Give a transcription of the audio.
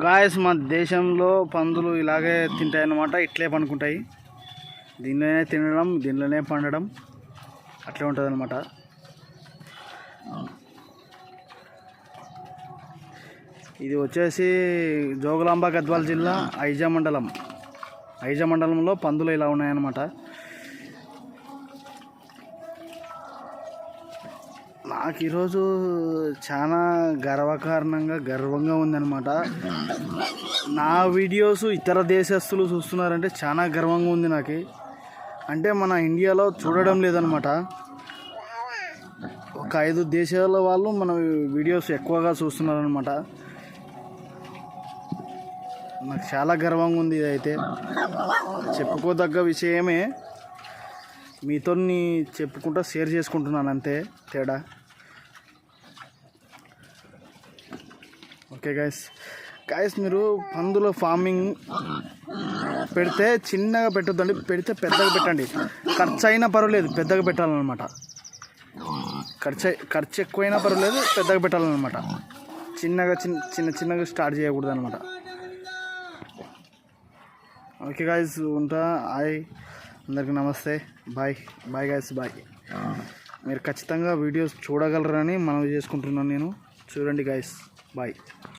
Guys మన దేశంలో పందులు ఇలాగే తింటాయి అన్నమాట ఇట్లే పండుకుంటాయి. దీనిలోనే తినడం దీనిలోనే పండడం. అట్లే ఉంటుంది అనమాట ఇది వచ్చేసి జోగులాంబ గద్వాల జిల్లా ఐజా మండలం ఐజా మండలంలో పందులు ఇలా ఉన్నాయన్నమాట. నాకు ఈరోజు చాలా గర్వకారణంగా గర్వంగా ఉందన్నమాట. నా వీడియోస్ ఇతర దేశస్తులు చూస్తున్నారంటే చాలా గర్వంగా ఉంది నాకు. అంటే మన ఇండియాలో చూడడం లేదనమాట ఒక ఐదు దేశాల వాళ్ళు మన వీడియోస్ ఎక్కువగా చూస్తున్నారనమాట నాకు చాలా గర్వంగా ఉంది ఇదైతే. చెప్పుకోదగ్గ విషయమే మీతో చెప్పుకుంటా షేర్ చేసుకుంటున్నాను అంతే తేడా. ఓకే గాయస్ గాయస్ మీరు పందుల ఫార్మింగ్ పెడితే చిన్నగా పెట్టద్దండి పెడితే పెద్దగా పెట్టండి. ఖర్చు అయినా పర్వాలేదు పెద్దగా పెట్టాలన్నమాట. ఖర్చు అయి- ఖర్చు ఎక్కువైనా పర్వాలేదు పెద్దగా పెట్టాలన్నమాట. చిన్నగా చిన్న చిన్న చిన్నగా స్టార్ట్ చేయకూడదు అనమాట ఓకే గాయస్ ఉంటా హాయ్ అందరికీ నమస్తే. బాయ్. Bye guys bye. మీరు ఖచ్చితంగా వీడియోస్ చూడగలరని మనవి చేసుకుంటున్నాను నేను. చూడండి గాయస్. బాయ్.